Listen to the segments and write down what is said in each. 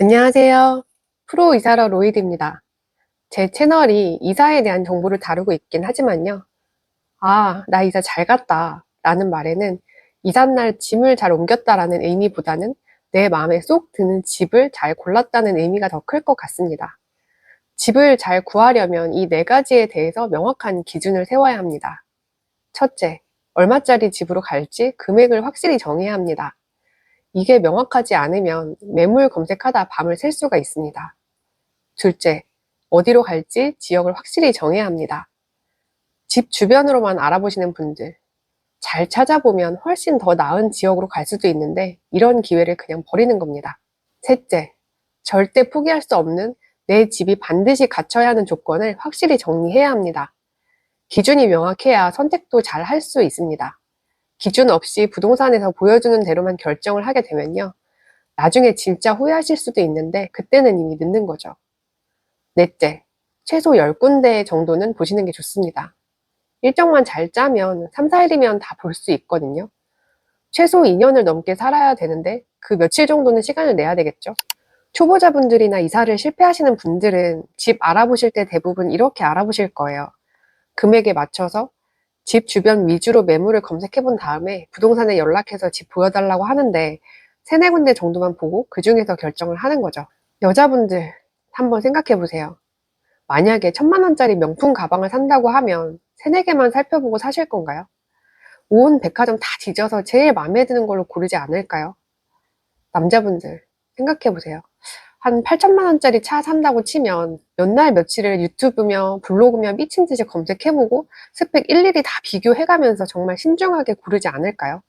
안녕하세요. 프로 이사러 로이드입니다. 제 채널이 이사에 대한 정보를 다루고 있긴 하지만요. 아, 나 이사 잘 갔다. 라는 말에는 이삿날 짐을 잘 옮겼다라는 의미보다는 내 마음에 쏙 드는 집을 잘 골랐다는 의미가 더 클 것 같습니다. 집을 잘 구하려면 이 네 가지에 대해서 명확한 기준을 세워야 합니다. 첫째, 얼마짜리 집으로 갈지 금액을 확실히 정해야 합니다. 이게 명확하지 않으면 매물 검색하다 밤을 샐 수가 있습니다. 둘째, 어디로 갈지 지역을 확실히 정해야 합니다. 집 주변으로만 알아보시는 분들, 잘 찾아보면 훨씬 더 나은 지역으로 갈 수도 있는데 이런 기회를 그냥 버리는 겁니다. 셋째, 절대 포기할 수 없는 내 집이 반드시 갖춰야 하는 조건을 확실히 정리해야 합니다. 기준이 명확해야 선택도 잘 할 수 있습니다. 기준 없이 부동산에서 보여주는 대로만 결정을 하게 되면요. 나중에 진짜 후회하실 수도 있는데 그때는 이미 늦는 거죠. 넷째, 최소 10군데 정도는 보시는 게 좋습니다. 일정만 잘 짜면 3, 4일이면 다 볼 수 있거든요. 최소 2년을 넘게 살아야 되는데 그 며칠 정도는 시간을 내야 되겠죠. 초보자분들이나 이사를 실패하시는 분들은 집 알아보실 때 대부분 이렇게 알아보실 거예요. 금액에 맞춰서 집 주변 위주로 매물을 검색해 본 다음에 부동산에 연락해서 집 보여달라고 하는데 세네 군데 정도만 보고 그 중에서 결정을 하는 거죠. 여자분들 한번 생각해 보세요. 만약에 천만 원짜리 명품 가방을 산다고 하면 세네 개만 살펴보고 사실 건가요? 온 백화점 다 뒤져서 제일 마음에 드는 걸로 고르지 않을까요? 남자분들 생각해 보세요. 한 8천만 원짜리 차 산다고 치면 몇 날 며칠을 유튜브며 블로그며 미친 듯이 검색해보고 스펙 일일이 다 비교해가면서 정말 신중하게 고르지 않을까요?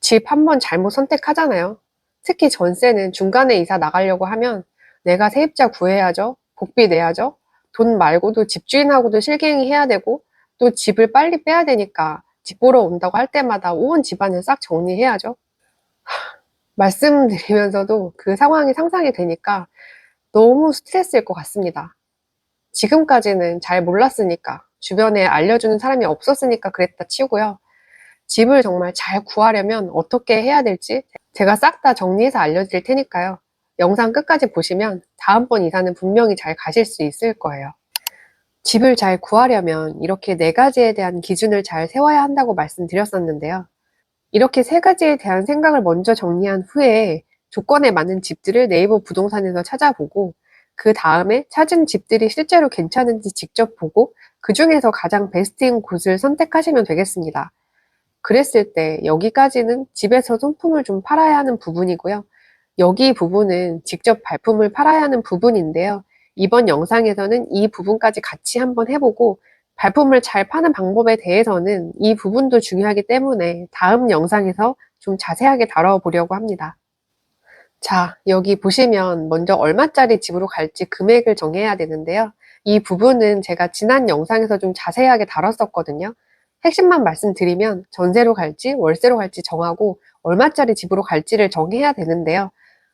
집 한 번 잘못 선택하잖아요. 특히 전세는 중간에 이사 나가려고 하면 내가 세입자 구해야죠. 복비 내야죠. 돈 말고도 집주인하고도 실갱이 해야 되고 또 집을 빨리 빼야 되니까 집 보러 온다고 할 때마다 온 집안을 싹 정리해야죠. 말씀드리면서도 그 상황이 상상이 되니까 너무 스트레스일 것 같습니다. 지금까지는 잘 몰랐으니까, 주변에 알려주는 사람이 없었으니까 그랬다 치고요. 집을 정말 잘 구하려면 어떻게 해야 될지 제가 싹 다 정리해서 알려드릴 테니까요. 영상 끝까지 보시면 다음번 이사는 분명히 잘 가실 수 있을 거예요. 집을 잘 구하려면 이렇게 네 가지에 대한 기준을 잘 세워야 한다고 말씀드렸었는데요. 이렇게 세 가지에 대한 생각을 먼저 정리한 후에 조건에 맞는 집들을 네이버 부동산에서 찾아보고 그 다음에 찾은 집들이 실제로 괜찮은지 직접 보고 그 중에서 가장 베스트인 곳을 선택하시면 되겠습니다. 그랬을 때 여기까지는 집에서 손품을 좀 팔아야 하는 부분이고요. 여기 부분은 직접 발품을 팔아야 하는 부분인데요. 이번 영상에서는 이 부분까지 같이 한번 해보고 발품을 잘 파는 방법에 대해서는 이 부분도 중요하기 때문에 다음 영상에서 좀 자세하게 다뤄보려고 합니다. 자, 여기 보시면 먼저 얼마짜리 집으로 갈지 금액을 정해야 되는데요. 이 부분은 제가 지난 영상에서 좀 자세하게 다뤘었거든요. 핵심만 말씀드리면 전세로 갈지 월세로 갈지 정하고 얼마짜리 집으로 갈지를 정해야 되는데요.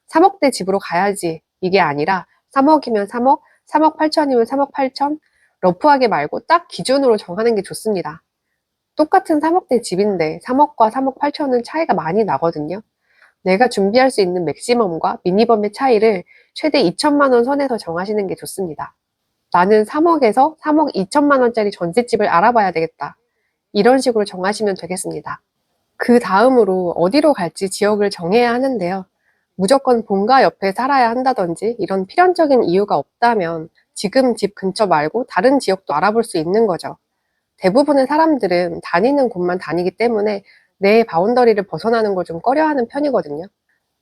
3억대 집으로 가야지 이게 아니라 3억이면 3억, 3억 8천이면 3억 8천, 러프하게 말고 딱 기준으로 정하는 게 좋습니다. 똑같은 3억대 집인데 3억과 3억 8천은 차이가 많이 나거든요. 내가 준비할 수 있는 맥시멈과 미니멈의 차이를 최대 2천만 원 선에서 정하시는 게 좋습니다. 나는 3억에서 3억 2천만 원짜리 전셋집을 알아봐야 되겠다. 이런 식으로 정하시면 되겠습니다. 그 다음으로 어디로 갈지 지역을 정해야 하는데요. 무조건 본가 옆에 살아야 한다든지 이런 필연적인 이유가 없다면 지금 집 근처 말고 다른 지역도 알아볼 수 있는 거죠. 대부분의 사람들은 다니는 곳만 다니기 때문에 내 바운더리를 벗어나는 걸 좀 꺼려하는 편이거든요.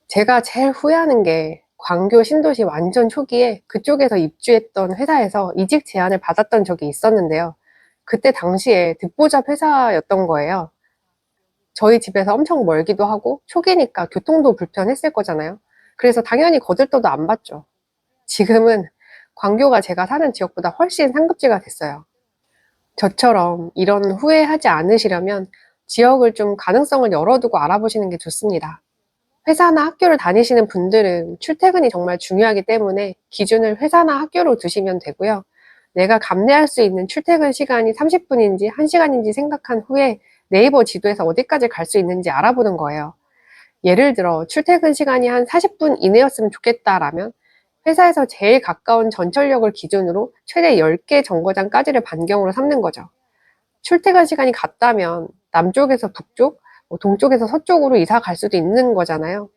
제가 제일 후회하는 게 광교 신도시 완전 초기에 그쪽에서 입주했던 회사에서 이직 제안을 받았던 적이 있었는데요. 그때 당시에 듣보잡 회사였던 거예요. 저희 집에서 엄청 멀기도 하고 초기니까 교통도 불편했을 거잖아요. 그래서 당연히 거들떠도 안 받죠. 지금은 광교가 제가 사는 지역보다 훨씬 상급지가 됐어요. 저처럼 이런 후회하지 않으시려면 지역을 좀 가능성을 열어두고 알아보시는 게 좋습니다. 회사나 학교를 다니시는 분들은 출퇴근이 정말 중요하기 때문에 기준을 회사나 학교로 두시면 되고요. 내가 감내할 수 있는 출퇴근 시간이 30분인지 1시간인지 생각한 후에 네이버 지도에서 어디까지 갈 수 있는지 알아보는 거예요. 예를 들어 출퇴근 시간이 한 40분 이내였으면 좋겠다라면 회사에서 제일 가까운 전철역을 기준으로 최대 10개 정거장까지를 반경으로 삼는 거죠. 출퇴근 시간이 같다면 남쪽에서 북쪽, 뭐 동쪽에서 서쪽으로 이사 갈 수도 있는 거잖아요.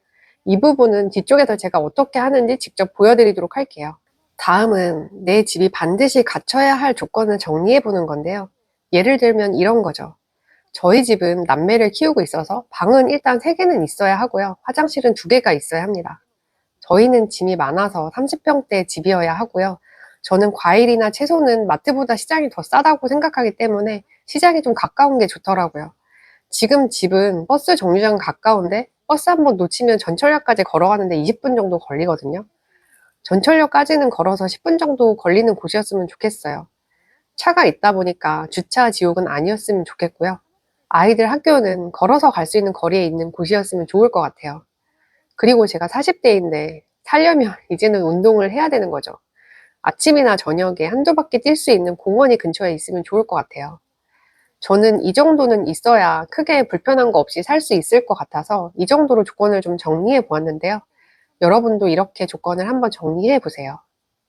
이 부분은 뒤쪽에서 제가 어떻게 하는지 직접 보여드리도록 할게요. 다음은 내 집이 반드시 갖춰야 할 조건을 정리해 보는 건데요. 예를 들면 이런 거죠. 저희 집은 남매를 키우고 있어서 방은 일단 3개는 있어야 하고요. 화장실은 2개가 있어야 합니다. 저희는 짐이 많아서 30평대 집이어야 하고요. 저는 과일이나 채소는 마트보다 시장이 더 싸다고 생각하기 때문에 시장이 좀 가까운 게 좋더라고요. 지금 집은 버스 정류장 가까운데 버스 한 번 놓치면 전철역까지 걸어가는데 20분 정도 걸리거든요. 전철역까지는 걸어서 10분 정도 걸리는 곳이었으면 좋겠어요. 차가 있다 보니까 주차 지옥은 아니었으면 좋겠고요. 아이들 학교는 걸어서 갈 수 있는 거리에 있는 곳이었으면 좋을 것 같아요. 그리고 제가 40대인데 살려면 이제는 운동을 해야 되는 거죠. 아침이나 저녁에 한두 바퀴 뛸 수 있는 공원이 근처에 있으면 좋을 것 같아요. 저는 이 정도는 있어야 크게 불편한 거 없이 살 수 있을 것 같아서 이 정도로 조건을 좀 정리해 보았는데요. 여러분도 이렇게 조건을 한번 정리해 보세요.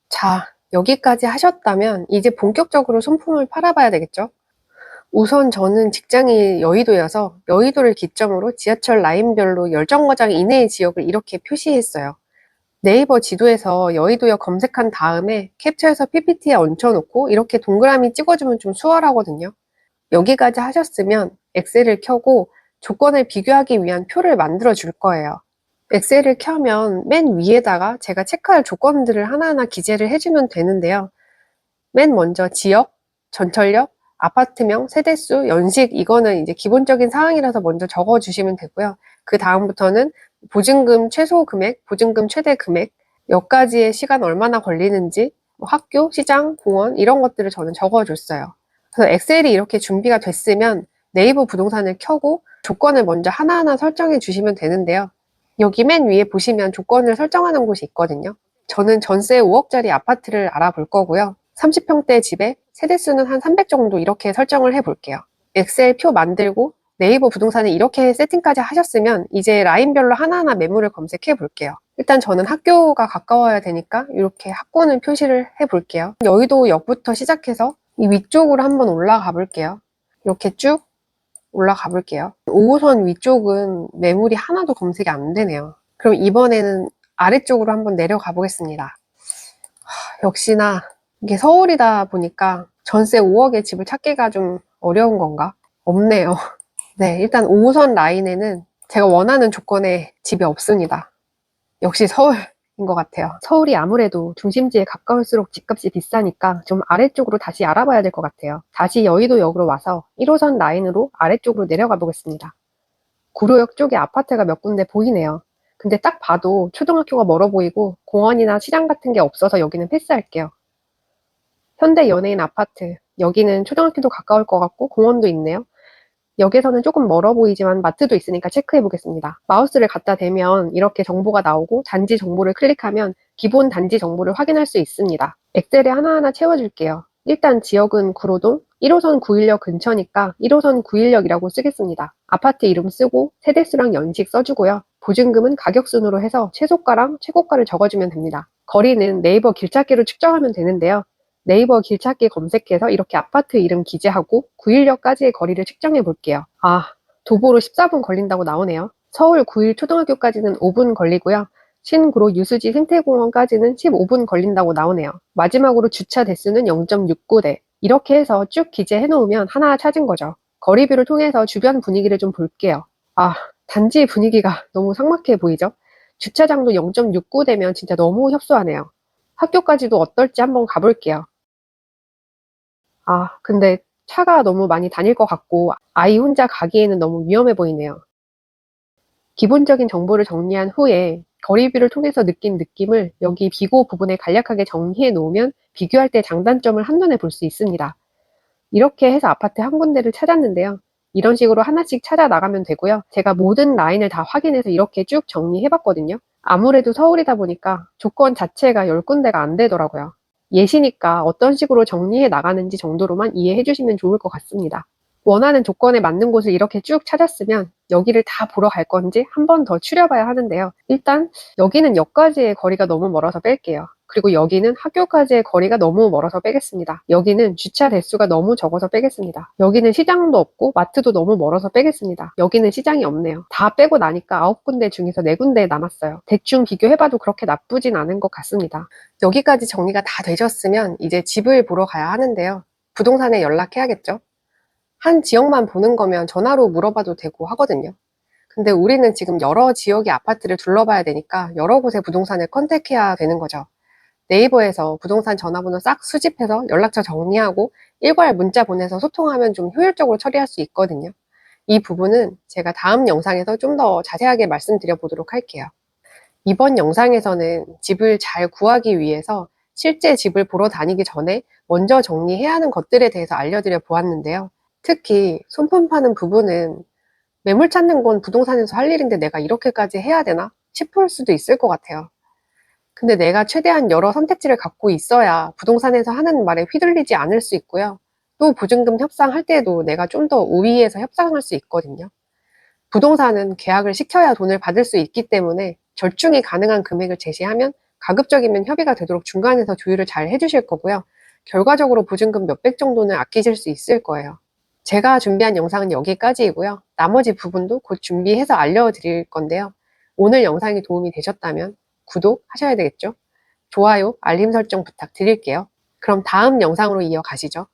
자, 여기까지 하셨다면 이제 본격적으로 손품을 팔아봐야 되겠죠? 우선 저는 직장이 여의도여서 여의도를 기점으로 지하철 라인별로 열정거장 이내의 지역을 이렇게 표시했어요. 네이버 지도에서 여의도역 검색한 다음에 캡처해서 PPT에 얹혀놓고 이렇게 동그라미 찍어주면 좀 수월하거든요. 여기까지 하셨으면 엑셀을 켜고 조건을 비교하기 위한 표를 만들어 줄 거예요. 엑셀을 켜면 맨 위에다가 제가 체크할 조건들을 하나하나 기재를 해주면 되는데요. 맨 먼저 지역, 전철역, 아파트명, 세대수, 연식 이거는 이제 기본적인 사항이라서 먼저 적어 주시면 되고요. 그 다음부터는 보증금 최소 금액, 보증금 최대 금액, 역까지의 시간 얼마나 걸리는지, 뭐 학교, 시장, 공원 이런 것들을 저는 적어 줬어요. 그래서 엑셀이 이렇게 준비가 됐으면 네이버 부동산을 켜고 조건을 먼저 하나하나 설정해 주시면 되는데요. 여기 맨 위에 보시면 조건을 설정하는 곳이 있거든요. 저는 전세 5억짜리 아파트를 알아볼 거고요. 30평대 집에 세대수는 한 300 정도 이렇게 설정을 해 볼게요. 엑셀 표 만들고 네이버 부동산에 이렇게 세팅까지 하셨으면 이제 라인별로 하나하나 매물을 검색해 볼게요. 일단 저는 학교가 가까워야 되니까 이렇게 학군을 표시를 해 볼게요. 여의도 역부터 시작해서 이 위쪽으로 한번 올라가 볼게요. 이렇게 쭉 올라가 볼게요. 5호선 위쪽은 매물이 하나도 검색이 안 되네요. 그럼 이번에는 아래쪽으로 한번 내려가 보겠습니다. 하, 역시나 이게 서울이다 보니까 전세 5억의 집을 찾기가 좀 어려운 건가? 없네요. 네, 일단 5호선 라인에는 제가 원하는 조건의 집이 없습니다. 역시 서울인 것 같아요. 서울이 아무래도 중심지에 가까울수록 집값이 비싸니까 좀 아래쪽으로 다시 알아봐야 될 것 같아요. 다시 여의도역으로 와서 1호선 라인으로 아래쪽으로 내려가 보겠습니다. 구로역 쪽에 아파트가 몇 군데 보이네요. 근데 딱 봐도 초등학교가 멀어 보이고 공원이나 시장 같은 게 없어서 여기는 패스할게요. 현대 연예인 아파트. 여기는 초등학교도 가까울 것 같고 공원도 있네요. 역에서는 조금 멀어 보이지만 마트도 있으니까 체크해 보겠습니다. 마우스를 갖다 대면 이렇게 정보가 나오고 단지 정보를 클릭하면 기본 단지 정보를 확인할 수 있습니다. 엑셀에 하나하나 채워줄게요. 일단 지역은 구로동, 1호선 9일역 근처니까 1호선 9일역이라고 쓰겠습니다. 아파트 이름 쓰고 세대수랑 연식 써주고요. 보증금은 가격 순으로 해서 최소가랑 최고가를 적어주면 됩니다. 거리는 네이버 길찾기로 측정하면 되는데요. 네이버 길찾기 검색해서 이렇게 아파트 이름 기재하고 9일역까지의 거리를 측정해 볼게요. 아, 도보로 14분 걸린다고 나오네요. 서울 9일 초등학교까지는 5분 걸리고요. 신구로 유수지 생태공원까지는 15분 걸린다고 나오네요. 마지막으로 주차 대수는 0.69대. 이렇게 해서 쭉 기재해 놓으면 하나 찾은 거죠. 거리뷰를 통해서 주변 분위기를 좀 볼게요. 아, 단지 분위기가 너무 삭막해 보이죠? 주차장도 0.69대면 진짜 너무 협소하네요. 학교까지도 어떨지 한번 가볼게요. 아, 근데 차가 너무 많이 다닐 것 같고 아이 혼자 가기에는 너무 위험해 보이네요. 기본적인 정보를 정리한 후에 거리뷰를 통해서 느낀 느낌을 여기 비고 부분에 간략하게 정리해 놓으면 비교할 때 장단점을 한눈에 볼 수 있습니다. 이렇게 해서 아파트 한 군데를 찾았는데요. 이런 식으로 하나씩 찾아 나가면 되고요. 제가 모든 라인을 다 확인해서 이렇게 쭉 정리해 봤거든요. 아무래도 서울이다 보니까 조건 자체가 10군데가 안 되더라고요. 예시니까 어떤 식으로 정리해 나가는지 정도로만 이해해 주시면 좋을 것 같습니다. 원하는 조건에 맞는 곳을 이렇게 쭉 찾았으면 여기를 다 보러 갈 건지 한 번 더 추려봐야 하는데요. 일단 여기는 역까지의 거리가 너무 멀어서 뺄게요. 그리고 여기는 학교까지의 거리가 너무 멀어서 빼겠습니다. 여기는 주차 대수가 너무 적어서 빼겠습니다. 여기는 시장도 없고 마트도 너무 멀어서 빼겠습니다. 여기는 시장이 없네요. 다 빼고 나니까 아홉 군데 중에서 네 군데 남았어요. 대충 비교해봐도 그렇게 나쁘진 않은 것 같습니다. 여기까지 정리가 다 되셨으면 이제 집을 보러 가야 하는데요. 부동산에 연락해야겠죠? 한 지역만 보는 거면 전화로 물어봐도 되고 하거든요. 근데 우리는 지금 여러 지역의 아파트를 둘러봐야 되니까 여러 곳의 부동산을 컨택해야 되는 거죠. 네이버에서 부동산 전화번호 싹 수집해서 연락처 정리하고 일괄 문자 보내서 소통하면 좀 효율적으로 처리할 수 있거든요. 이 부분은 제가 다음 영상에서 좀 더 자세하게 말씀드려 보도록 할게요. 이번 영상에서는 집을 잘 구하기 위해서 실제 집을 보러 다니기 전에 먼저 정리해야 하는 것들에 대해서 알려드려 보았는데요. 특히 손품 파는 부분은 매물 찾는 건 부동산에서 할 일인데 내가 이렇게까지 해야 되나 싶을 수도 있을 것 같아요. 근데 내가 최대한 여러 선택지를 갖고 있어야 부동산에서 하는 말에 휘둘리지 않을 수 있고요. 또 보증금 협상할 때도 내가 좀 더 우위에서 협상할 수 있거든요. 부동산은 계약을 시켜야 돈을 받을 수 있기 때문에 절충이 가능한 금액을 제시하면 가급적이면 협의가 되도록 중간에서 조율을 잘 해주실 거고요. 결과적으로 보증금 몇백 정도는 아끼실 수 있을 거예요. 제가 준비한 영상은 여기까지이고요. 나머지 부분도 곧 준비해서 알려드릴 건데요. 오늘 영상이 도움이 되셨다면 구독하셔야 되겠죠? 좋아요, 알림 설정 부탁드릴게요. 그럼 다음 영상으로 이어가시죠.